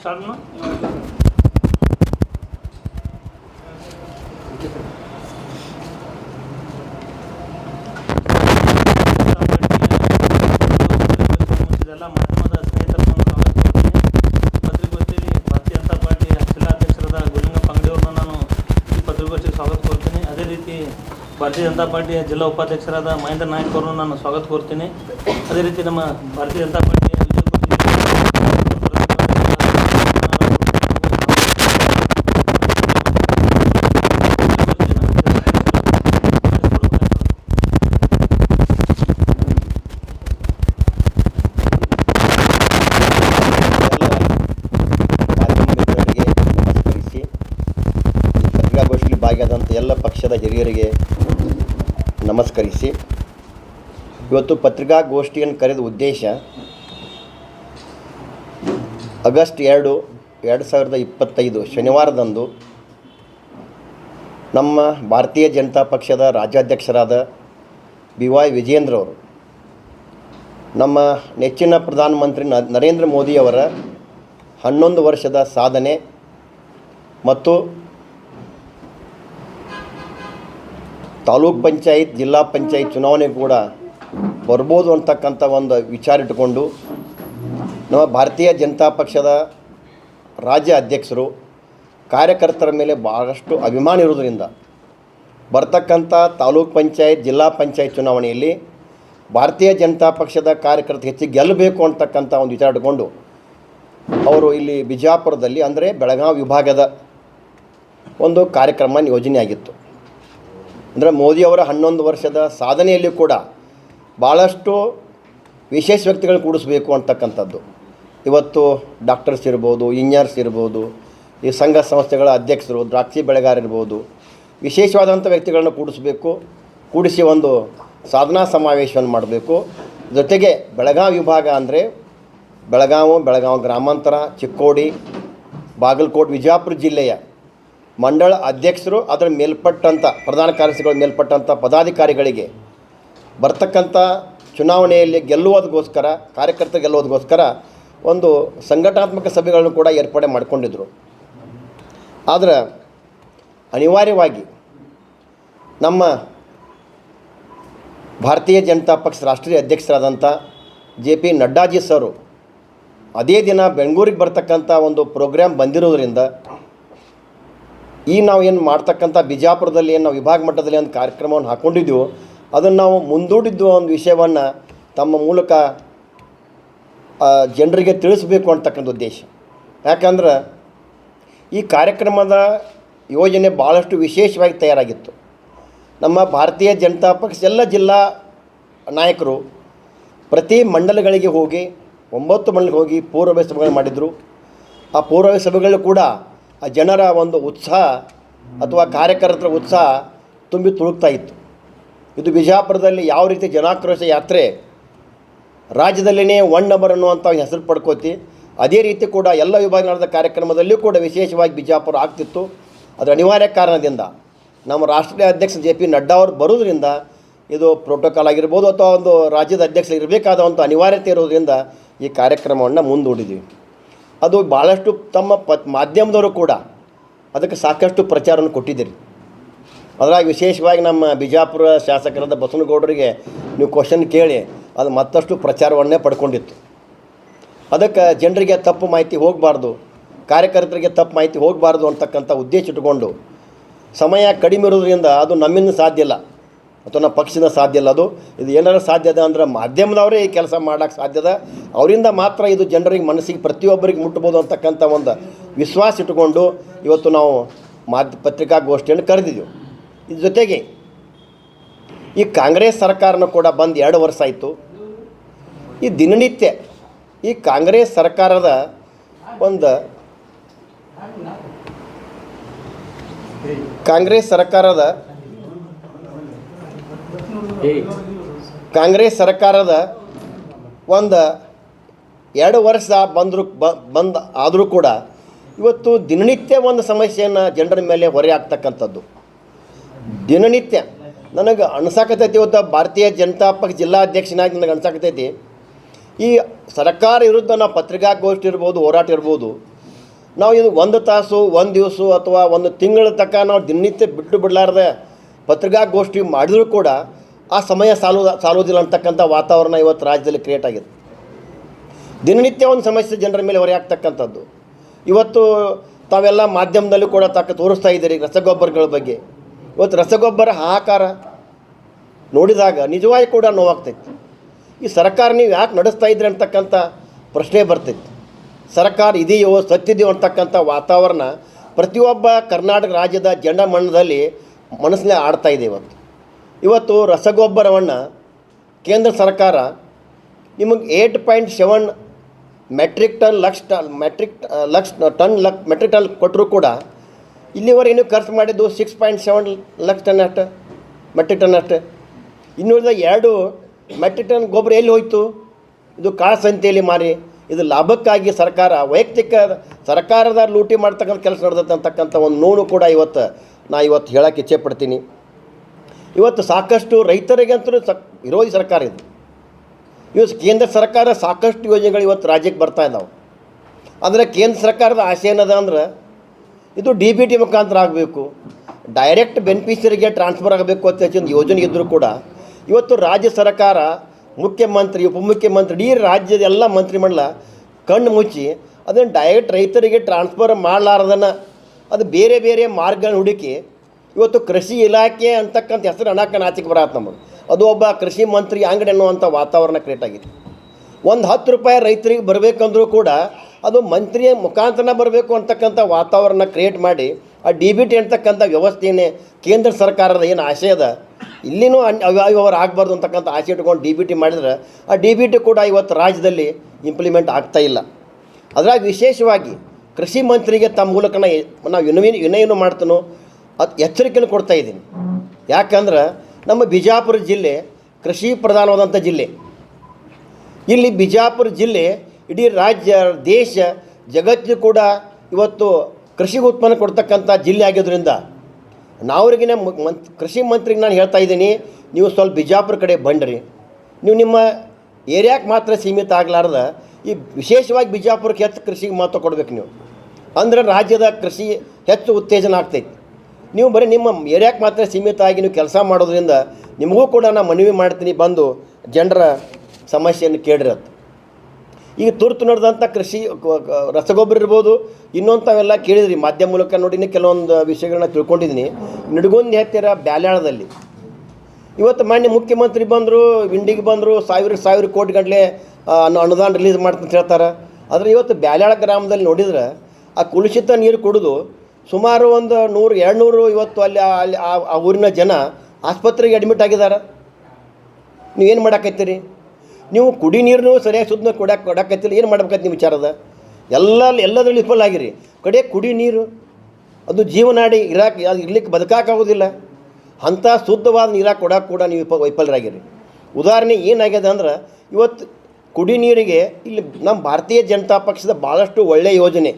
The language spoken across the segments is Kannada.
ಸ್ಟಾರ್ಟ್ ಮಾಡು. ಇದೆಲ್ಲ ಮಾಧ್ಯಮದ ಸ್ನೇಹಿತರನ್ನು ಸ್ವಾಗತ ಕೋರ್ತೀನಿ. ಪತ್ರಿಕೋಷ್ಠಿಯಲ್ಲಿ ಭಾರತೀಯ ಜನತಾ ಪಾರ್ಟಿ ಜಿಲ್ಲಾಧ್ಯಕ್ಷರಾದ ಗುರುಲಿಂಗಪ್ಪ ಅಂಗಡಿಯವ್ರನ್ನ ನಾನು ಈ ಪತ್ರಿಕೋಷ್ಠಿಗೆ ಸ್ವಾಗತ ಕೋರ್ತೀನಿ ಅದೇ ರೀತಿ ಭಾರತೀಯ ಜನತಾ ಪಾರ್ಟಿಯ ಜಿಲ್ಲಾ ಉಪಾಧ್ಯಕ್ಷರಾದ ಮಹೇಂದ್ರ ನಾಯ್ಕ ಅವರನ್ನು ನಾನು ಸ್ವಾಗತ ಕೋರ್ತೀನಿ ಅದೇ ರೀತಿ ನಮ್ಮ ಭಾರತೀಯ ಜನತಾ ಪಾರ್ಟಿಯ ಪತ್ರಿಕಾಗೋಷ್ಠಿಯಲ್ಲಿ ಎಲ್ಲ ಪಕ್ಷದ ಹಿರಿಯರಿಗೆ ನಮಸ್ಕರಿಸಿ. ಇವತ್ತು ಪತ್ರಿಕಾಗೋಷ್ಠಿಯನ್ನು ಕರೆದ ಉದ್ದೇಶ ಆಗಸ್ಟ್ ಎರಡು ಎರಡು ಸಾವಿರದ ಇಪ್ಪತ್ತೈದು ಶನಿವಾರದಂದು ನಮ್ಮ ಭಾರತೀಯ ಜನತಾ ಪಕ್ಷದ ರಾಜ್ಯಾಧ್ಯಕ್ಷರಾದ ಬಿ ವಿಜೇಂದ್ರ ಅವರು ನಮ್ಮ ನೆಚ್ಚಿನ ಪ್ರಧಾನಮಂತ್ರಿ ನರೇಂದ್ರ ಮೋದಿಯವರ ಹನ್ನೊಂದು ವರ್ಷದ ಸಾಧನೆ ಮತ್ತು ತಾಲೂಕ್ ಪಂಚಾಯತ್, ಜಿಲ್ಲಾ ಪಂಚಾಯತ್ ಚುನಾವಣೆ ಕೂಡ ಬರ್ಬೋದು ಅಂತಕ್ಕಂಥ ಒಂದು ವಿಚಾರ ಇಟ್ಟುಕೊಂಡು ನಮ್ಮ ಭಾರತೀಯ ಜನತಾ ಪಕ್ಷದ ರಾಜ್ಯ ಅಧ್ಯಕ್ಷರು, ಕಾರ್ಯಕರ್ತರ ಮೇಲೆ ಭಾಳಷ್ಟು ಅಭಿಮಾನ ಇರೋದರಿಂದ ಬರ್ತಕ್ಕಂಥ ತಾಲೂಕ್ ಪಂಚಾಯತ್, ಜಿಲ್ಲಾ ಪಂಚಾಯತ್ ಚುನಾವಣೆಯಲ್ಲಿ ಭಾರತೀಯ ಜನತಾ ಪಕ್ಷದ ಕಾರ್ಯಕರ್ತರು ಹೆಚ್ಚಿಗೆ ಗೆಲ್ಲಬೇಕು ಅಂತಕ್ಕಂಥ ಒಂದು ವಿಚಾರ ಇಟ್ಕೊಂಡು ಅವರು ಇಲ್ಲಿ ಬಿಜಾಪುರದಲ್ಲಿ, ಅಂದರೆ ಬೆಳಗಾವಿ ವಿಭಾಗದ ಒಂದು ಕಾರ್ಯಕ್ರಮ ಯೋಜನೆ ಆಗಿತ್ತು ಅಂದರೆ ಮೋದಿಯವರ ಹನ್ನೊಂದು ವರ್ಷದ ಸಾಧನೆಯಲ್ಲಿ ಕೂಡ ಭಾಳಷ್ಟು ವಿಶೇಷ ವ್ಯಕ್ತಿಗಳು ಕೂಡಿಸ್ಬೇಕು ಅಂತಕ್ಕಂಥದ್ದು. ಇವತ್ತು ಡಾಕ್ಟರ್ಸ್ ಇರ್ಬೋದು, ಇಂಜಿನಿಯರ್ಸ್ ಇರ್ಬೋದು, ಈ ಸಂಘ ಸಂಸ್ಥೆಗಳ ಅಧ್ಯಕ್ಷರು, ದ್ರಾಕ್ಷಿ ಬೆಳೆಗಾರ ಇರ್ಬೋದು, ವಿಶೇಷವಾದಂಥ ವ್ಯಕ್ತಿಗಳನ್ನು ಕೂಡಿಸಬೇಕು, ಕೂಡಿಸಿ ಒಂದು ಸಾಧನಾ ಸಮಾವೇಶವನ್ನು ಮಾಡಬೇಕು. ಜೊತೆಗೆ ಬೆಳಗಾವಿ ವಿಭಾಗ ಅಂದರೆ ಬೆಳಗಾವಿ ಬೆಳಗಾವಿ ಗ್ರಾಮಾಂತರ, ಚಿಕ್ಕೋಡಿ, ಬಾಗಲಕೋಟೆ ವಿಜಯಪುರ ಜಿಲ್ಲೆಯ ಮಂಡಳ ಅಧ್ಯಕ್ಷರು ಅದರ ಮೇಲ್ಪಟ್ಟಂಥ ಪ್ರಧಾನ ಕಾರ್ಯದರ್ಶಿಗಳ ಮೇಲ್ಪಟ್ಟಂಥ ಪದಾಧಿಕಾರಿಗಳಿಗೆ ಬರ್ತಕ್ಕಂಥ ಚುನಾವಣೆಯಲ್ಲಿ ಗೆಲ್ಲುವುದಕ್ಕೋಸ್ಕರ, ಕಾರ್ಯಕರ್ತರು ಗೆಲ್ಲುವುದಕ್ಕೋಸ್ಕರ ಒಂದು ಸಂಘಟನಾತ್ಮಕ ಸಭೆಗಳನ್ನು ಕೂಡ ಏರ್ಪಾಡೆ ಮಾಡಿಕೊಂಡಿದ್ದರು ಆದರೆ ಅನಿವಾರ್ಯವಾಗಿ ನಮ್ಮ ಭಾರತೀಯ ಜನತಾ ಪಕ್ಷ ರಾಷ್ಟ್ರೀಯ ಅಧ್ಯಕ್ಷರಾದಂಥ ಜೆ ಪಿ ನಡ್ಡಾಜಿ ಸರು ಅದೇ ದಿನ ಬೆಂಗಳೂರಿಗೆ ಬರ್ತಕ್ಕಂಥ ಒಂದು ಪ್ರೋಗ್ರಾಮ್ ಬಂದಿರೋದ್ರಿಂದ ಈ ನಾವು ಏನು ಮಾಡ್ತಕ್ಕಂಥ ಬಿಜಾಪುರದಲ್ಲಿ ಏನು ವಿಭಾಗ ಮಟ್ಟದಲ್ಲಿ ಒಂದು ಕಾರ್ಯಕ್ರಮವನ್ನು ಹಾಕ್ಕೊಂಡಿದ್ದೆವು ಅದನ್ನು ನಾವು ಮುಂದೂಡಿದ್ದು ಒಂದು ವಿಷಯವನ್ನು ತಮ್ಮ ಮೂಲಕ ಜನರಿಗೆ ತಿಳಿಸ್ಬೇಕು ಅಂತಕ್ಕಂಥ ಉದ್ದೇಶ. ಯಾಕಂದ್ರೆ ಈ ಕಾರ್ಯಕ್ರಮದ ಯೋಜನೆ ಭಾಳಷ್ಟು ವಿಶೇಷವಾಗಿ ತಯಾರಾಗಿತ್ತು. ನಮ್ಮ ಭಾರತೀಯ ಜನತಾ ಪಕ್ಷ, ಎಲ್ಲ ಜಿಲ್ಲಾ ನಾಯಕರು ಪ್ರತಿ ಮಂಡಲಗಳಿಗೆ ಹೋಗಿ, ಒಂಬತ್ತು ಮಂಡಲಕ್ಕೆ ಹೋಗಿ ಪೂರ್ವಭಾವಿ ಸಭೆಗಳು ಮಾಡಿದರು. ಆ ಪೂರ್ವಭಾವಿ ಸಭೆಗಳು ಕೂಡ ಆ ಜನರ ಒಂದು ಉತ್ಸಾಹ ಅಥವಾ ಕಾರ್ಯಕರ್ತರ ಉತ್ಸಾಹ ತುಂಬಿ ತುಳುಕ್ತಾ ಇತ್ತು. ಇದು ಬಿಜಾಪುರದಲ್ಲಿ ಯಾವ ರೀತಿ ಜನಾಕ್ರೋಶ ಯಾತ್ರೆ ರಾಜ್ಯದಲ್ಲಿನೇ ಒನ್ ನಂಬರ್ ಅನ್ನುವಂಥ ಹೆಸರು ಪಡ್ಕೋತಿ, ಅದೇ ರೀತಿ ಕೂಡ ಎಲ್ಲ ವಿಭಾಗ ನಡೆದ ಕಾರ್ಯಕ್ರಮದಲ್ಲಿಯೂ ಕೂಡ ವಿಶೇಷವಾಗಿ ಬಿಜಾಪುರ ಆಗ್ತಿತ್ತು. ಅದರ ಅನಿವಾರ್ಯ ಕಾರಣದಿಂದ ನಮ್ಮ ರಾಷ್ಟ್ರೀಯ ಅಧ್ಯಕ್ಷ ಜೆ ಪಿ ನಡ್ಡಾ ಅವರು ಬರೋದ್ರಿಂದ ಇದು ಪ್ರೋಟೋಕಾಲ್ ಆಗಿರ್ಬೋದು ಅಥವಾ ಒಂದು ರಾಜ್ಯದ ಅಧ್ಯಕ್ಷರು ಇರಬೇಕಾದ ಒಂದು ಅನಿವಾರ್ಯತೆ ಇರೋದ್ರಿಂದ ಈ ಕಾರ್ಯಕ್ರಮವನ್ನು ಮುಂದೂಡಿದ್ವಿ. ಅದು ಭಾಳಷ್ಟು ತಮ್ಮ ಪ ಮಾಧ್ಯಮದವರು ಕೂಡ ಅದಕ್ಕೆ ಸಾಕಷ್ಟು ಪ್ರಚಾರವನ್ನು ಕೊಟ್ಟಿದ್ದೀರಿ. ಅದ್ರಾಗ ವಿಶೇಷವಾಗಿ ನಮ್ಮ ಬಿಜಾಪುರ ಶಾಸಕರಾದ ಬಸವನಗೌಡರಿಗೆ ನೀವು ಕ್ವಶನ್ ಕೇಳಿ, ಅದು ಮತ್ತಷ್ಟು ಪ್ರಚಾರವನ್ನೇ ಪಡ್ಕೊಂಡಿತ್ತು. ಅದಕ್ಕೆ ಜನರಿಗೆ ತಪ್ಪು ಮಾಹಿತಿ ಹೋಗಬಾರ್ದು, ಕಾರ್ಯಕರ್ತರಿಗೆ ತಪ್ಪು ಮಾಹಿತಿ ಹೋಗಬಾರ್ದು ಅಂತಕ್ಕಂಥ ಉದ್ದೇಶ ಇಟ್ಟುಕೊಂಡು, ಸಮಯ ಕಡಿಮೆ ಇರೋದ್ರಿಂದ ಅದು ನಮ್ಮಿಂದ ಸಾಧ್ಯ ಇಲ್ಲ. ಅಥವಾ ನಮ್ಮ ಪಕ್ಷದಿಂದ ಸಾಧ್ಯ ಇಲ್ಲ ಅದು. ಇದು ಏನಾರ ಸಾಧ್ಯ ಅದ ಅಂದ್ರೆ ಮಾಧ್ಯಮದವರೇ ಈ ಕೆಲಸ ಮಾಡೋಕ್ಕೆ ಸಾಧ್ಯದ ಅವರಿಂದ ಮಾತ್ರ ಇದು ಜನರಿಗೆ ಮನಸ್ಸಿಗೆ ಪ್ರತಿಯೊಬ್ಬರಿಗೆ ಮುಟ್ಬೋದು ಅಂತಕ್ಕಂಥ ಒಂದು ವಿಶ್ವಾಸ ಇಟ್ಟುಕೊಂಡು ಇವತ್ತು ನಾವು ಮಾಧ್ಯ ಪತ್ರಿಕಾಗೋಷ್ಠಿಯನ್ನು ಕರೆದಿದ್ದೆವು ಇದ್ರ ಜೊತೆಗೆ ಈ ಕಾಂಗ್ರೆಸ್ ಸರ್ಕಾರನ ಕೂಡ ಬಂದು ಎರಡು ವರ್ಷ ಆಯಿತು. ಈ ದಿನನಿತ್ಯ ಈ ಕಾಂಗ್ರೆಸ್ ಸರ್ಕಾರದ ಒಂದು ಕಾಂಗ್ರೆಸ್ ಸರ್ಕಾರದ ಕಾಂಗ್ರೆಸ್ ಸರ್ಕಾರದ ಒಂದು ಎರಡು ವರ್ಷ ಬಂದರೂ ಬಂದ ಆದರೂ ಕೂಡ ಇವತ್ತು ದಿನನಿತ್ಯ ಒಂದು ಸಮಸ್ಯೆಯನ್ನು ಜನರ ಮೇಲೆ ಹೊರೆ ಆಗ್ತಕ್ಕಂಥದ್ದು. ದಿನನಿತ್ಯ. ನನಗೆ ಅನ್ಸಾಕತೈತಿ ಇವತ್ತು ಭಾರತೀಯ ಜನತಾ ಪಕ್ಷ ಜಿಲ್ಲಾಧ್ಯಕ್ಷನಾಗಿ ನನಗೆ ಅನ್ಸಾಕತೈತಿ. ಈ ಸರ್ಕಾರ ವಿರುದ್ಧ ನಾವು ಪತ್ರಿಕಾಗೋಷ್ಠಿ ಇರ್ಬೋದು, ಹೋರಾಟ ಇರ್ಬೋದು. ನಾವು ಇದು ಒಂದು ತಾಸು, ಒಂದು ದಿವಸ ಅಥವಾ ಒಂದು ತಿಂಗಳ ತನಕ ನಾವು ದಿನನಿತ್ಯ ಬಿಟ್ಟು ಬಿಡಲಾರ್ದೆ ಪತ್ರಿಕಾಗೋಷ್ಠಿ ಮಾಡಿದರೂ ಕೂಡ ಆ ಸಮಯ ಸಾಲು ಸಾಲೋದಿಲ್ಲ ಅಂತಕ್ಕಂಥ ವಾತಾವರಣ ಇವತ್ತು ರಾಜ್ಯದಲ್ಲಿ ಕ್ರಿಯೇಟ್ ಆಗಿದೆ. ದಿನನಿತ್ಯ ಒಂದು ಸಮಸ್ಯೆ ಜನರ ಮೇಲೆ ಹೊರೆಯಾಗ್ತಕ್ಕಂಥದ್ದು ಇವತ್ತು ತಾವೆಲ್ಲ ಮಾಧ್ಯಮದಲ್ಲೂ ಕೂಡ ತಕ್ಕ ತೋರಿಸ್ತಾ ಇದ್ದೀರಿ ರಸಗೊಬ್ಬರಗಳ ಬಗ್ಗೆ. ಇವತ್ತು ರಸಗೊಬ್ಬರ ಆಕಾರ ನೋಡಿದಾಗ ನಿಜವಾಗಿ ಕೂಡ ನೋವಾಗ್ತೈತಿ. ಈ ಸರ್ಕಾರ ನೀವು ಯಾಕೆ ನಡೆಸ್ತಾ ಇದ್ರಿ ಅಂತಕ್ಕಂಥ ಪ್ರಶ್ನೆ ಬರ್ತೈತಿ. ಸರ್ಕಾರ ಇದೆಯೋ ಸತ್ತಿದೆಯೋ ಅಂತಕ್ಕಂಥ ವಾತಾವರಣ ಪ್ರತಿಯೊಬ್ಬ ಕರ್ನಾಟಕ ರಾಜ್ಯದ ಜನಮಣ್ಣದಲ್ಲಿ ಮನಸ್ಸಿನ ಆಡ್ತಾ ಇದೆ ಇವತ್ತು. ಇವತ್ತು ರಸಗೊಬ್ಬರವನ್ನು ಕೇಂದ್ರ ಸರ್ಕಾರ ನಿಮಗೆ eight point seven metric ton lakh ಟ ಮೆಟ್ರಿಕ್ ಲಕ್ಷ ಟನ್ ಲಕ್, ಮೆಟ್ರಿಕ್ ಟನ್ ಕೊಟ್ಟರೂ ಕೂಡ ಇಲ್ಲಿವರೆಗೂ ಖರ್ಚು ಮಾಡಿದ್ದು six point seven lakh ton ಅಷ್ಟು, ಮೆಟ್ರಿಕ್ ಟನ್ ಅಷ್ಟು. ಇನ್ನುಳಿದ ಎರಡು ಮೆಟ್ರಿಕ್ ಟನ್ ಗೊಬ್ಬರ ಎಲ್ಲಿ ಹೋಯಿತು? ಇದು ಕಾಳಸಂತೆಯಲ್ಲಿ ಮಾರಿ, ಇದು ಲಾಭಕ್ಕಾಗಿ ಸರ್ಕಾರ, ವೈಯಕ್ತಿಕ ಸರ್ಕಾರದ ಲೂಟಿ ಮಾಡ್ತಕ್ಕಂಥ ಕೆಲಸ ನಡೆದಂತಕ್ಕಂಥ ಒಂದು ನೋವು ಕೂಡ ಇವತ್ತು ನಾ ಇವತ್ತು ಹೇಳೋಕ್ಕೆ ಇಚ್ಛೆ ಪಡ್ತೀನಿ. ಇವತ್ತು ಸಾಕಷ್ಟು ರೈತರಿಗಂತೂ ಸಕ್ ವಿರೋಧಿ ಸರ್ಕಾರ ಇದು. ಇವತ್ತು ಕೇಂದ್ರ ಸರ್ಕಾರ ಸಾಕಷ್ಟು ಯೋಜನೆಗಳು ಇವತ್ತು ರಾಜ್ಯಕ್ಕೆ ಬರ್ತಾ ಇದ್ದಾವೆ ಅಂದರೆ ಕೇಂದ್ರ ಸರ್ಕಾರದ ಆಸೆ ಏನದ ಅಂದ್ರೆ, ಇದು ಡಿ ಬಿ ಟಿ ಮುಖಾಂತರ ಆಗಬೇಕು, ಡೈರೆಕ್ಟ್ ಬೆನಿಫಿಷರಿಗೆ ಟ್ರಾನ್ಸ್ಫರ್ ಆಗಬೇಕು ಅಂತ ಹೆಚ್ಚಿನ ಯೋಜನೆ ಇದ್ದರೂ ಕೂಡ ಇವತ್ತು ರಾಜ್ಯ ಸರ್ಕಾರ ಮುಖ್ಯಮಂತ್ರಿ, ಉಪಮುಖ್ಯಮಂತ್ರಿ, ಇಡೀ ರಾಜ್ಯದ ಎಲ್ಲ ಮಂತ್ರಿಮಂಡಲ ಕಣ್ಣು ಮುಚ್ಚಿ ಅದನ್ನು ಡೈರೆಕ್ಟ್ ರೈತರಿಗೆ ಟ್ರಾನ್ಸ್ಫರ್ ಮಾಡಲಾರ್ದನ್ನು, ಅದು ಬೇರೆ ಬೇರೆ ಮಾರ್ಗಗಳನ್ನ ಹುಡುಕಿ ಇವತ್ತು ಕೃಷಿ ಇಲಾಖೆ ಅಂತಕ್ಕಂಥ ಹೆಸರು ಅನಾಕ ನಾಚಿಕೆ ಬರತ್ತೆ ನಮಗೆ ಅದು ಒಬ್ಬ ಕೃಷಿ ಮಂತ್ರಿ ಅಂಗಡಿ ಅನ್ನುವಂಥ ವಾತಾವರಣ ಕ್ರಿಯೇಟ್ ಆಗಿದೆ. ಒಂದು ಹತ್ತು ರೂಪಾಯಿ ರೈತರಿಗೆ ಬರಬೇಕಂದ್ರೂ ಕೂಡ ಅದು ಮಂತ್ರಿಯ ಮುಖಾಂತರ ಬರಬೇಕು ಅಂತಕ್ಕಂಥ ವಾತಾವರಣ ಕ್ರಿಯೇಟ್ ಮಾಡಿ, ಆ ಡಿ ಬಿ ಟಿ ಅಂತಕ್ಕಂಥ ವ್ಯವಸ್ಥೆಯೇ ಕೇಂದ್ರ ಸರ್ಕಾರದ ಏನು ಆಶಯ ಅದ, ಇಲ್ಲಿನೂ ಅನ್ ಅವ್ಯವಹಾರ ಆಗಬಾರ್ದು ಅಂತಕ್ಕಂಥ ಆಸೆ ಇಟ್ಕೊಂಡು ಡಿ ಬಿ ಟಿ ಮಾಡಿದ್ರೆ ಆ ಡಿ ಬಿ ಟಿ ಕೂಡ ಇವತ್ತು ರಾಜ್ಯದಲ್ಲಿ ಇಂಪ್ಲಿಮೆಂಟ್ ಆಗ್ತಾ ಇಲ್ಲ. ಅದರಾಗ ವಿಶೇಷವಾಗಿ ಕೃಷಿ ಮಂತ್ರಿಗೆ ತಮ್ಮ ಮೂಲಕ ನಾವು ವಿನವಿ ವಿನಯನು ಮಾಡ್ತಾನೋ ಅದು ಎಚ್ಚರಿಕೆಯನ್ನು ಕೊಡ್ತಾ ಇದ್ದೀನಿ. ಯಾಕಂದ್ರೆ ನಮ್ಮ ಬಿಜಾಪುರ ಜಿಲ್ಲೆ ಕೃಷಿ ಪ್ರಧಾನವಾದಂಥ ಜಿಲ್ಲೆ. ಇಲ್ಲಿ ಬಿಜಾಪುರ ಜಿಲ್ಲೆ ಇಡೀ ರಾಜ್ಯ, ದೇಶ, ಜಗತ್ತು ಕೂಡ ಇವತ್ತು ಕೃಷಿ ಉತ್ಪನ್ನ ಕೊಡ್ತಕ್ಕಂಥ ಜಿಲ್ಲೆ ಆಗಿದ್ದರಿಂದ ನಾವ್ರಿಗಿನ ಮಂತ್, ಕೃಷಿ ಮಂತ್ರಿಗೆ ನಾನು ಹೇಳ್ತಾ ಇದ್ದೀನಿ, ನೀವು ಸ್ವಲ್ಪ ಬಿಜಾಪುರ ಕಡೆ ಬಂಡ್ರಿ. ನೀವು ನಿಮ್ಮ ಏರಿಯಾಕ್ಕೆ ಮಾತ್ರ ಸೀಮಿತ ಆಗಲಾರ್ದ ಈ ವಿಶೇಷವಾಗಿ ಬಿಜಾಪುರಕ್ಕೆ ಹೆಚ್ಚು ಕೃಷಿಗೆ ಮಹತ್ವ ಕೊಡ್ಬೇಕು ನೀವು. ಅಂದ್ರೆ ರಾಜ್ಯದ ಕೃಷಿ ಹೆಚ್ಚು ಉತ್ತೇಜನ ಆಗ್ತೈತಿ. ನೀವು ಬರೀ ನಿಮ್ಮ ಏರಿಯಾಕ್ಕೆ ಮಾತ್ರ ಸೀಮಿತ ಆಗಿ ನೀವು ಕೆಲಸ ಮಾಡೋದ್ರಿಂದ ನಿಮಗೂ ಕೂಡ ನಾನು ಮನವಿ ಮಾಡ್ತೀನಿ ಬಂದು ಜನರ ಸಮಸ್ಯೆಯನ್ನು ಕೇಳಿರೋದು ಈಗ ತುರ್ತು ನಡೆದಂಥ ಕೃಷಿ ರಸಗೊಬ್ಬರ ಇರ್ಬೋದು, ಇನ್ನೊಂಥವೆಲ್ಲ ಕೇಳಿದ್ರಿ ಮಾಧ್ಯಮ ಮೂಲಕ ನೋಡಿ ಕೆಲವೊಂದು ವಿಷಯಗಳನ್ನ ತಿಳ್ಕೊಂಡಿದ್ದೀನಿ. ನಿಡಗುಂದಿ ಹತ್ತಿರ ಬ್ಯಾಲ್ಯಾಳದಲ್ಲಿ. ಇವತ್ತು ಮಾನ್ಯ ಮುಖ್ಯಮಂತ್ರಿ ಬಂದರು ಇಂಡಿಗೆ ಬಂದರು, ಸಾವಿರ ಸಾವಿರ ಕೋಟಿ ಗಂಟಲೆ ಅನುದಾನ ರಿಲೀಸ್ ಮಾಡ್ತಂತ ಹೇಳ್ತಾರೆ. ಆದರೆ ಇವತ್ತು ಬ್ಯಾಲ್ಯಾಳ ಗ್ರಾಮದಲ್ಲಿ ನೋಡಿದ್ರೆ ಆ ಕುಲುಷಿತ ನೀರು ಕುಡಿದು ಸುಮಾರು ಒಂದು ನೂರು ಎರಡು ನೂರು ಇವತ್ತು ಅಲ್ಲಿ ಅಲ್ಲಿ ಆ ಊರಿನ ಜನ ಆಸ್ಪತ್ರೆಗೆ ಅಡ್ಮಿಟ್ ಆಗಿದ್ದಾರೆ. ಏನು ಮಾಡಾಕತ್ತೀರಿ? ನೀವು ಕುಡಿ ನೀರನ್ನು ಸರಿಯಾಗಿ ಸುದ್ದ ಕೊಡಕ್ಕೆ ಕೊಡಕತ್ತಿಲ್ಲ. ಏನು ಮಾಡ್ಬೇಕಂತ ನಿಮ್ಮ ವಿಚಾರದ ಎಲ್ಲ, ಎಲ್ಲದರಲ್ಲಿ ವಿಫಲ ಆಗಿರಿ. ಕಡೆ ಕುಡಿ ನೀರು, ಅದು ಜೀವನಾಡಿ ಇರಾಕ್, ಅದು ಇರ್ಲಿಕ್ಕೆ ಬದುಕಾಗೋದಿಲ್ಲ ಅಂಥ ಶುದ್ಧವಾದ ನೀರಾಗಿ ಕೊಡಕ್ಕೆ ಕೂಡ ನೀವು ವಿಫ ವೈಫಲ್ಯರಾಗಿರಿ ಉದಾಹರಣೆ ಏನಾಗಿದೆ ಅಂದ್ರೆ, ಇವತ್ತು ಕುಡಿ ನೀರಿಗೆ ಇಲ್ಲಿ ನಮ್ಮ ಭಾರತೀಯ ಜನತಾ ಪಕ್ಷದ ಭಾಳಷ್ಟು ಒಳ್ಳೆಯ ಯೋಜನೆ.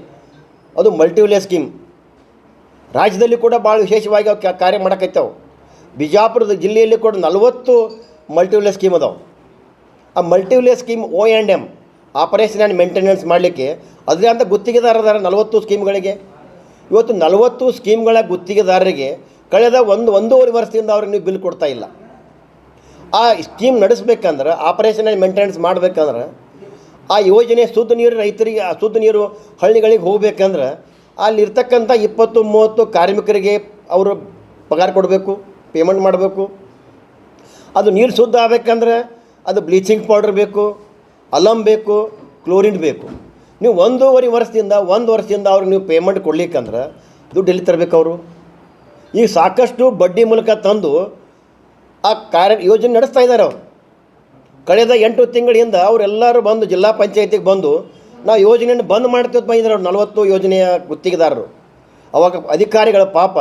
ಅದು ಮಲ್ಟಿವಿಲೇ ಸ್ಕೀಮ್ ರಾಜ್ಯದಲ್ಲಿ ಕೂಡ ಭಾಳ ವಿಶೇಷವಾಗಿ ಅವು ಕಾರ್ಯ ಮಾಡಕತ್ತಾವೆ ಬಿಜಾಪುರದ ಜಿಲ್ಲೆಯಲ್ಲಿ ಕೂಡ ನಲವತ್ತು ಮಲ್ಟಿವಿಲೆ ಸ್ಕೀಮ್ ಅದಾವೆ. ಆ multi village scheme O and M operation and maintenance ಮಾಡಲಿಕ್ಕೆ ಅದರಿಂದ ಅಂತ ಗುತ್ತಿಗೆದಾರದಾರ ನಲವತ್ತು ಸ್ಕೀಮ್ಗಳಿಗೆ ಇವತ್ತು ನಲವತ್ತು ಸ್ಕೀಮ್ಗಳ ಗುತ್ತಿಗೆದಾರರಿಗೆ ಕಳೆದ ಒಂದು, ಒಂದೂವರೆ ವರ್ಷದಿಂದ ಅವ್ರಿಗೆ ನೀವು ಬಿಲ್ ಕೊಡ್ತಾ ಇಲ್ಲ. ಆ ಸ್ಕೀಮ್ ನಡೆಸ್ಬೇಕಂದ್ರೆ ಆಪರೇಷನ್ ಆ್ಯಂಡ್ ಮೇಂಟೆನೆನ್ಸ್ ಮಾಡಬೇಕಂದ್ರೆ, ಆ ಯೋಜನೆ ಶುದ್ಧ ನೀರು ರೈತರಿಗೆ, ಆ ಶುದ್ಧ ನೀರು ಹಳ್ಳಿಗಳಿಗೆ ಹೋಗ್ಬೇಕಂದ್ರೆ ಅಲ್ಲಿರ್ತಕ್ಕಂಥ ಇಪ್ಪತ್ತು, ಮೂವತ್ತು ಕಾರ್ಮಿಕರಿಗೆ ಅವರು ಪಗಾರ ಕೊಡಬೇಕು ಪೇಮೆಂಟ್ ಮಾಡಬೇಕು. ಅದು ನೀರು ಶುದ್ಧ ಆಗಬೇಕಂದ್ರೆ ಅದು ಬ್ಲೀಚಿಂಗ್ ಪೌಡರ್ ಬೇಕು ಅಲಮ್ ಬೇಕು ಕ್ಲೋರಿನ್ ಬೇಕು. ನೀವು ಒಂದೂವರೆ ವರ್ಷದಿಂದ, ಒಂದು ವರ್ಷದಿಂದ ಅವ್ರಿಗೆ ನೀವು ಪೇಮೆಂಟ್ ಕೊಡ್ಲಿಕ್ಕಂದ್ರೆ ದುಡ್ಡು ಎಲ್ಲಿ ತರಬೇಕು ಅವರು? ಈಗ ಸಾಕಷ್ಟು ಬಡ್ಡಿ ಮೂಲಕ ತಂದು ಆ ಕಾರ್ಯ ಯೋಜನೆ ನಡೆಸ್ತಾ ಇದ್ದಾರೆ ಅವರು. ಕಳೆದ ಎಂಟು ತಿಂಗಳಿಂದ ಅವರೆಲ್ಲರೂ ಬಂದು ಜಿಲ್ಲಾ ಪಂಚಾಯತಿಗೆ ಬಂದು ನಾವು ಯೋಜನೆಯನ್ನು ಬಂದ್ ಮಾಡ್ತೀವಿ ಅಂತ ಬಂದಿದ್ದಾರೆ ಅವ್ರು ನಲವತ್ತು ಯೋಜನೆಯ ಗುತ್ತಿಗೆದಾರರು. ಅವಾಗ ಅಧಿಕಾರಿಗಳ ಪಾಪ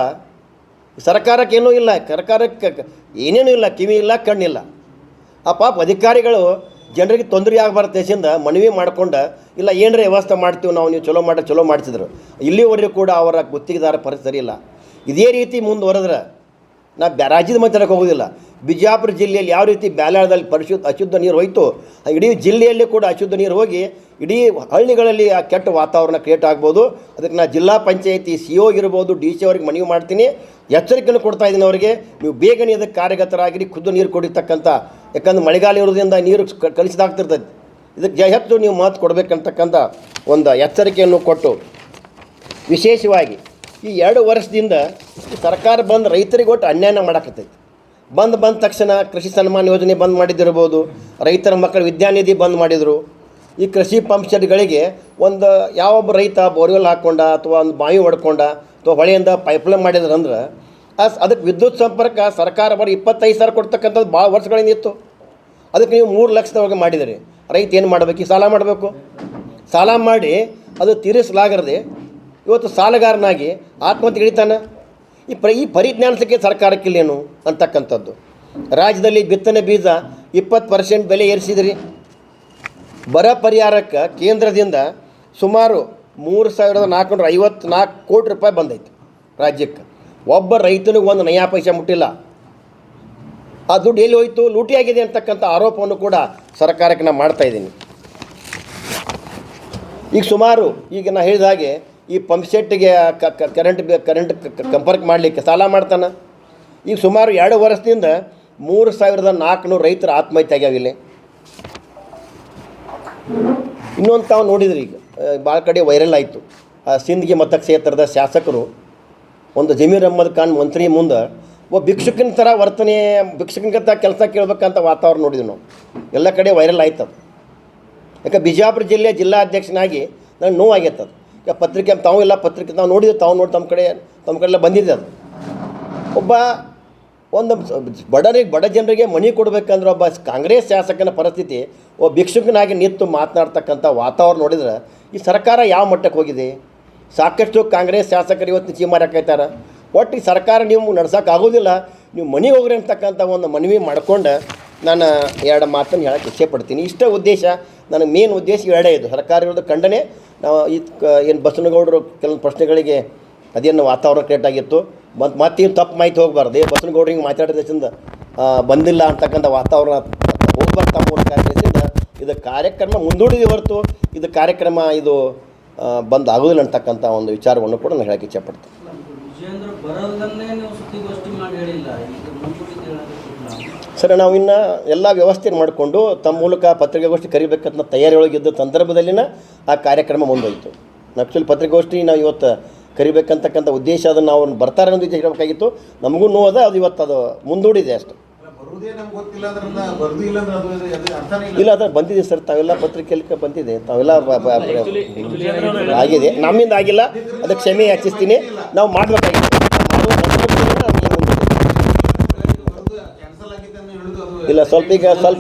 ಸರ್ಕಾರಕ್ಕೆ ಏನೂ ಇಲ್ಲ, ಸರ್ಕಾರಕ್ಕೆ ಏನೇನೂ ಇಲ್ಲ, ಕಿವಿ ಇಲ್ಲ, ಕಣ್ಣಿಲ್ಲ. ಆ ಪಾಪ ಅಧಿಕಾರಿಗಳು ಜನರಿಗೆ ತೊಂದರೆ ಆಗಬಾರ್ದು ದೇಶದಿಂದ ಮನವಿ ಮಾಡ್ಕೊಂಡು, ಇಲ್ಲ ಏನರ ವ್ಯವಸ್ಥೆ ಮಾಡ್ತೀವಿ ನಾವು, ನೀವು ಚಲೋ ಮಾಡಿ ಚಲೋ ಮಾಡಿಸಿದ್ರು ಇಲ್ಲಿವರೆಗೂ ಕೂಡ ಅವರ ಗುತ್ತಿಗೆದಾರ ಪರಿಸ್ಥಿತಿ ಇಲ್ಲ. ಇದೇ ರೀತಿ ಮುಂದುವರೆದ್ರೆ ನಾ ಬ್ಯಾ ರಾಜ್ಯದ ಮಾತಾಡೋಕೆ ಹೋಗೋದಿಲ್ಲ. ಬಿಜಾಪುರ ಜಿಲ್ಲೆಯಲ್ಲಿ ಯಾವ ರೀತಿ ಬ್ಯಾಲಾಳದಲ್ಲಿ ಪರಿಶುದ್ಧ ಅಶುದ್ಧ ನೀರು ಹೋಯಿತು, ಇಡೀ ಜಿಲ್ಲೆಯಲ್ಲಿ ಕೂಡ ಅಶುದ್ಧ ನೀರು ಹೋಗಿ ಇಡೀ ಹಳ್ಳಿಗಳಲ್ಲಿ ಆ ಕೆಟ್ಟ ವಾತಾವರಣ ಕ್ರಿಯೇಟ್ ಆಗ್ಬೋದು. ಅದಕ್ಕೆ ನಾ ಜಿಲ್ಲಾ ಪಂಚಾಯತಿ ಸಿ ಒ ಇರ್ಬೋದು ಡಿ ಸಿ ಅವ್ರಿಗೆ ಮನವಿ ಮಾಡ್ತೀನಿ. ಎಚ್ಚರಿಕೆಯನ್ನು ಕೊಡ್ತಾ ಇದ್ದೀನಿ ಅವರಿಗೆ. ನೀವು ಬೇಗನೆ ಅದಕ್ಕೆ ಕಾರ್ಯಗತರಾಗಿರಿ, ಖುದ್ದು ನೀರು ಕೊಡಿರ್ತಕ್ಕಂಥ ಯಾಕಂದ್ರೆ ಮಳೆಗಾಲ ಇರೋದ್ರಿಂದ ನೀರು ಕಲಿಸಿದಾಗ್ತಿರ್ತೈತಿ ಇದಕ್ಕೆ ಹೆಚ್ಚು ನೀವು ಮಾತು ಕೊಡಬೇಕಂತಕ್ಕಂಥ ಒಂದು ಎಚ್ಚರಿಕೆಯನ್ನು ಕೊಟ್ಟು. ವಿಶೇಷವಾಗಿ ಈ ಎರಡು ವರ್ಷದಿಂದ ಸರ್ಕಾರ ಬಂದು ರೈತರಿಗೆ ಒಟ್ಟು ಅನ್ಯಾಯ ಮಾಡಕತ್ತೈತಿ. ಬಂದು ಬಂದ ತಕ್ಷಣ ಕೃಷಿ ಸನ್ಮಾನ ಯೋಜನೆ ಬಂದ್ ಮಾಡಿದ್ದಿರ್ಬೋದು. ರೈತರ ಮಕ್ಕಳ ವಿದ್ಯಾನಿಧಿ ಬಂದ್ ಮಾಡಿದರು. ಈ ಕೃಷಿ ಪಂಪ್ ಸೆಟ್ಗಳಿಗೆ ಒಂದು ಯಾವೊಬ್ಬ ರೈತ ಬೋರ್ವೆಲ್ ಹಾಕ್ಕೊಂಡ ಅಥವಾ ಒಂದು ಬಾವಿ ಹೊಡ್ಕೊಂಡ ಅಥವಾ ಹೊಳೆಯಿಂದ ಪೈಪ್ಲೈನ್ ಮಾಡಿದ್ರಂದ್ರೆ ಅಸ್ ಅದಕ್ಕೆ ವಿದ್ಯುತ್ ಸಂಪರ್ಕ ಸರ್ಕಾರ ಬರೀ ಇಪ್ಪತ್ತೈದು ಸಾವಿರ ಕೊಡ್ತಕ್ಕಂಥದ್ದು ಭಾಳ ವರ್ಷಗಳಿಂದ ಇತ್ತು. ಅದಕ್ಕೆ ನೀವು ಮೂರು ಲಕ್ಷದವರೆಗೆ ಮಾಡಿದಿರಿ. ರೈತ ಏನು ಮಾಡಬೇಕು? ಸಾಲ ಮಾಡಬೇಕು. ಸಾಲ ಮಾಡಿ ಅದು ತೀರಿಸಲಾಗದೆ ಇವತ್ತು ಸಾಲಗಾರನಾಗಿ ಆತ್ಮಹತ್ಯೆ ಇಳಿತಾನೆ ಈ ಪ್ರ, ಈ ಪರಿಜ್ಞಾನಕ್ಕೆ ಸರ್ಕಾರಕ್ಕಿಲ್ಲೇನು ಅಂತಕ್ಕಂಥದ್ದು. ರಾಜ್ಯದಲ್ಲಿ ಬಿತ್ತನೆ ಬೀಜ ಇಪ್ಪತ್ತು ಪರ್ಸೆಂಟ್ ಬೆಲೆ ಏರಿಸಿದ್ರಿ. ಬರ ಪರಿಹಾರಕ್ಕೆ ಕೇಂದ್ರದಿಂದ ಸುಮಾರು ಮೂರು ಸಾವಿರದ ನಾಲ್ಕುನೂರ ಐವತ್ನಾಲ್ಕು ಕೋಟಿ ರೂಪಾಯಿ ಬಂದೈತೆ ರಾಜ್ಯಕ್ಕೆ. ಒಬ್ಬ ರೈತನಿಗೆ ಒಂದು ನಯಾ ಪೈಸೆ ಮುಟ್ಟಿಲ್ಲ. ಆ ದುಡ್ಡು ಎಲ್ಲಿ ಹೋಯಿತು? ಲೂಟಿಯಾಗಿದೆ ಅಂತಕ್ಕಂಥ ಆರೋಪವನ್ನು ಕೂಡ ಸರ್ಕಾರಕ್ಕೆ ನಾನು ಮಾಡ್ತಾ ಇದ್ದೀನಿ. ಈಗ ಸುಮಾರು, ಈಗ ನಾನು ಹೇಳಿದ ಹಾಗೆ ಈ ಪಂಪ್ ಸೆಟ್ಗೆ ಕರೆಂಟ್ ಕರೆಂಟ್ ಸಂಪರ್ಕ ಮಾಡಲಿಕ್ಕೆ ಸಾಲ ಮಾಡ್ತಾನೆ. ಈಗ ಸುಮಾರು ಎರಡು ವರ್ಷದಿಂದ ಮೂರು ಸಾವಿರದ ನಾಲ್ಕುನೂರು ರೈತರ ಆತ್ಮಹತ್ಯೆ ಆಗ್ಯಾವ ಇಲ್ಲಿ ಇನ್ನೊಂದು ತಾವು ನೋಡಿದ್ರಿ ಈಗ ಭಾಳ ಕಡೆ ವೈರಲ್ ಆಯಿತು. ಆ ಸಿಂಧ್ಗೆ ಮತಕ್ಕೆ ಸೇರ್ತರದ ಶಾಸಕರು, ಒಂದು ಜಮೀರ್ ಅಹ್ಮದ್ ಖಾನ್ ಮಂತ್ರಿ ಮುಂದೆ ಒಬ್ಬ ಭಿಕ್ಷುಕಿನ ಥರ ವರ್ತನೆ, ಭಿಕ್ಷುಕನ ಕೆಲಸ ಕೇಳಬೇಕಂತ ವಾತಾವರಣ ನೋಡಿದ್ವಿ ನಾವು. ಎಲ್ಲ ಕಡೆ ವೈರಲ್ ಆಯ್ತು ಅದು. ಯಾಕೆ, ಬಿಜಾಪುರ ಜಿಲ್ಲೆ ಜಿಲ್ಲಾಧ್ಯಕ್ಷನಾಗಿ ನನಗೆ ನೋವಾಗೈತೆ ಅದು. ಈಗ ಪತ್ರಿಕೆ ತಾವು ಎಲ್ಲ ಪತ್ರಿಕೆ ತಾವು ನೋಡಿದ್ವಿ, ತಾವು ನೋಡಿ ತಮ್ಮ ಕಡೆ ತಮ್ಮ ಕಡೆ ಎಲ್ಲ ಬಂದಿದೆ ಅದು. ಒಬ್ಬ ಒಂದು ಬಡರಿಗೆ ಬಡ ಜನರಿಗೆ ಮನಿ ಕೊಡಬೇಕಂದ್ರೆ ಒಬ್ಬ ಕಾಂಗ್ರೆಸ್ ಶಾಸಕನ ಪರಿಸ್ಥಿತಿ ಒಬ್ಬ ಭಿಕ್ಷುಕನಾಗಿ ನಿಂತು ಮಾತನಾಡ್ತಕ್ಕಂಥ ವಾತಾವರಣ ನೋಡಿದ್ರೆ ಈ ಸರ್ಕಾರ ಯಾವ ಮಟ್ಟಕ್ಕೆ ಹೋಗಿದೆ? ಸಾಕಷ್ಟು ಕಾಂಗ್ರೆಸ್ ಶಾಸಕರು ಇವತ್ತು ಚೀಮಾರಕೈತಾರೆ ಒಟ್ಟು ಈ ಸರ್ಕಾರ ನೀವು ನಡ್ಸೋಕ್ಕಾಗೋದಿಲ್ಲ, ನೀವು ಮನೆ ಹೋಗ್ರಿ ಅಂತಕ್ಕಂಥ ಒಂದು ಮನವಿ ಮಾಡ್ಕೊಂಡು ನಾನು ಎರಡು ಮಾತನ್ನು ಹೇಳಕ್ಕೆ ಇಚ್ಛೆಪಡ್ತೀನಿ ಇಷ್ಟ ಉದ್ದೇಶ ನನಗೆ ಮೇನ್ ಉದ್ದೇಶ ಎರಡೇ ಇದು. ಸರ್ಕಾರ ಇರೋದು ಖಂಡನೆ. ನಾವು ಈ ಏನು ಬಸವನಗೌಡರು ಕೆಲವೊಂದು ಪ್ರಶ್ನೆಗಳಿಗೆ ಅದೇನು ವಾತಾವರಣ ಕ್ರಿಯೇಟ್ ಆಗಿತ್ತು. ಮತ್ತು ಮತ್ತೇನು ತಪ್ಪು ಮಾಹಿತಿ ಹೋಗಬಾರ್ದು. ಏ ಬಸವನಗೌಡ್ರು ಹಿಂಗೆ ಮಾತಾಡಿದ್ರಿಂದ ಬಂದಿಲ್ಲ ಅಂತಕ್ಕಂಥ ವಾತಾವರಣ ಹೋಗ್ಬಾರ್ದು ತಮ್ಮ ಮೂಲಕ ಇದು ಕಾರ್ಯಕ್ರಮ ಮುಂದೂಡಿದೆ ಹೊರತು ಇದು ಕಾರ್ಯಕ್ರಮ ಇದು ಬಂದ್ ಆಗೋದಿಲ್ಲ ಅಂತಕ್ಕಂಥ ಒಂದು ವಿಚಾರವನ್ನು ಕೂಡ ನಾನು ಹೇಳಕ್ಕೆ ಇಚ್ಛೆಪಡ್ತೀನಿ. ಸರ್ ನಾವು ಇನ್ನು ಎಲ್ಲ ವ್ಯವಸ್ಥೆ ಮಾಡಿಕೊಂಡು ತಮ್ಮ ಮೂಲಕ ಪತ್ರಿಕಾಗೋಷ್ಠಿ ಕರಿಬೇಕಂತ ತಯಾರಿಯೊಳಗಿದ್ದ ಸಂದರ್ಭದಲ್ಲಿನ ಆ ಕಾರ್ಯಕ್ರಮ ಮುಂದೋಯಿತು. ಆ್ಯಕ್ಚುಲಿ ಪತ್ರಿಕಾಗೋಷ್ಠಿ ನಾವು ಇವತ್ತು ಕರಿಬೇಕಂತಕ್ಕಂಥ ಉದ್ದೇಶ ಅದನ್ನು ನಾವು ಬರ್ತಾರೆ ಅನ್ನೋದು ಉದ್ದೇಶ ಇರಬೇಕಾಗಿತ್ತು. ನಮಗೂ ನೋವದ ಅದು ಇವತ್ತು ಅದು ಮುಂದೂಡಿದೆ ಅಷ್ಟು. ಇಲ್ಲ ಅಂದ್ರೆ ಬಂದಿದೆ ಸರ್ ತಾವೆಲ್ಲ ಪತ್ರಿಕೆಯಲ್ಲಿ ಬಂದಿದೆ. ತಾವೆಲ್ಲ. ಆಗಿದೆ. ನಮ್ಮಿಂದ ಆಗಿಲ್ಲ. ಅದಕ್ಕೆ ಕ್ಷಮೆ ಯಾಚಿಸ್ತೀನಿ. ನಾವು ಮಾಡಬೇಕಾಗಿತ್ತು ನಾವು ಇಲ್ಲ ಸ್ವಲ್ಪ ಈಗ ಸ್ವಲ್ಪ